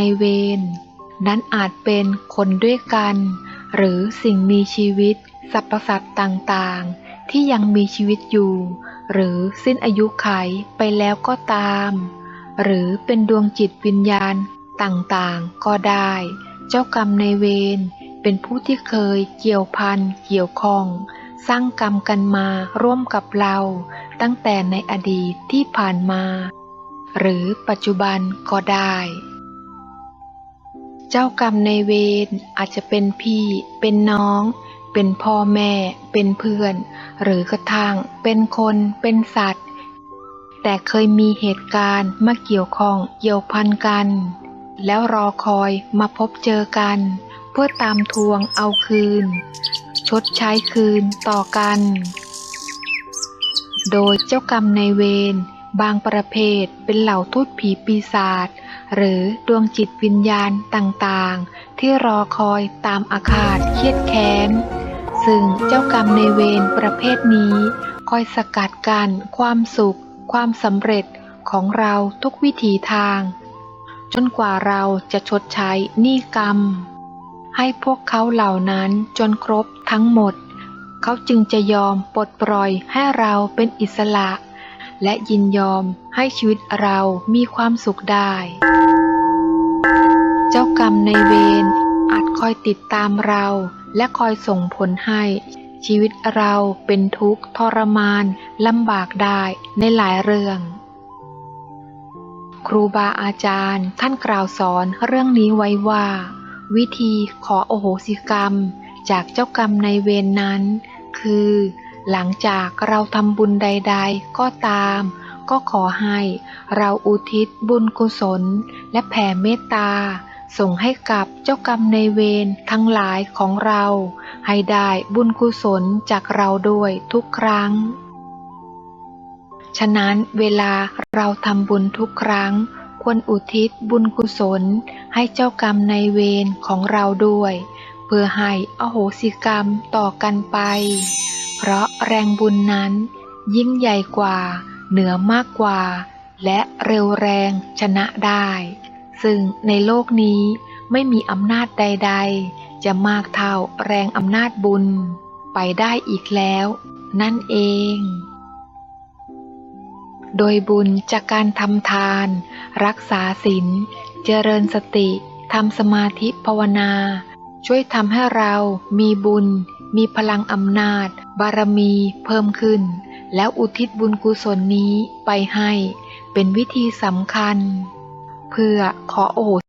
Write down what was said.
ายเวรนั้นอาจเป็นคนด้วยกัน หรือสิ่งมีชีวิตสรรพสัตว์ต่างๆ ที่ยังมีชีวิตอยู่ หรือสิ้นอายุไขไปแล้วก็ตาม หรือเป็นดวงจิตวิญญาณต่างๆ ก็ได้ เจ้ากรรมในเวรเป็นผู้ที่เคยเกี่ยวพันเกี่ยวข้อง สร้างกรรมกันมาร่วมกับเรา ตั้งแต่ในอดีตที่ผ่านมา หรือปัจจุบันก็ได้ เจ้ากรรมในเวรอาจจะเป็นพี่ เป็นน้อง เป็นพ่อแม่ เป็นเพื่อน หรือกระทั่งเป็นคน เป็นสัตว์ แต่เคยมีเหตุการณ์มาเกี่ยวข้องเกี่ยวพันกัน แล้วรอคอยมาพบเจอกัน เพื่อตามทวงเอาคืน ชดใช้คืนต่อกัน โดยเจ้ากรรมในเวร บางประเภทเป็นเหล่าทูตผีปีศาจหรือดวงจิตวิญญาณต่างๆ ที่รอคอยตามอาฆาตเครียดแค้น ซึ่งเจ้ากรรมในเวรประเภทนี้ คอยสกัดกันความสุข ความสำเร็จของเราทุกวิถีทาง จนกว่าเราจะชดใช้หนี้กรรม ให้พวกเขาเหล่านั้นจนครบทั้งหมด เขาจึงจะยอมปลดปล่อยให้เราเป็นอิสระ และยินยอมให้ชีวิตเรามีความสุขได้ เจ้ากรรมในเวรอาจคอยติดตามเรา และคอยส่งผลให้ ชีวิตเราเป็นทุกข์ทรมานลำบากได้ในหลายเรื่อง ครูบาอาจารย์ท่านกล่าวสอนเรื่องนี้ไว้ว่า วิธีขอโอโหสิกรรม จากเจ้ากรรมในเวรนนั้น คือ หลังจากเราทำบุญใด ๆ ก็ตาม ก็ขอให้เราอุทิศบุญกุศล และแผ่เมตตา ส่งให้กับเจ้ากรรมในายเวรทั้งหลายของเรา ให้ได้บุญกุศลจากเราด้วยทุกครั้ง ฉะนั้นเวลาเราทำบุญทุกครั้ง ควรอุทิศบุญกุศล ให้เจ้ากรรมในายเวรของเราด้วย เพื่อให้อโหสิกรรมต่อกันไป เพราะแรงบุญนั้นยิ่งใหญ่กว่า เหนือมากกว่า และเร็วแรงชนะได้ ซึ่งในโลกนี้ไม่มีอำนาจใด ๆ จะมากเท่าแรงอำนาจบุญ ไปได้อีกแล้ว นั่นเอง โดยบุญจากการทำทาน รักษาศีลเจริญสติทำสมาธิภาวนา ช่วยทำให้เรามีบุญ มีพลังอำนาจ บารมีเพิ่มขึ้น แล้วอุทิศบุญกุศลนี้ไปให้ เป็นวิธีสำคัญ เพื่อขอโอ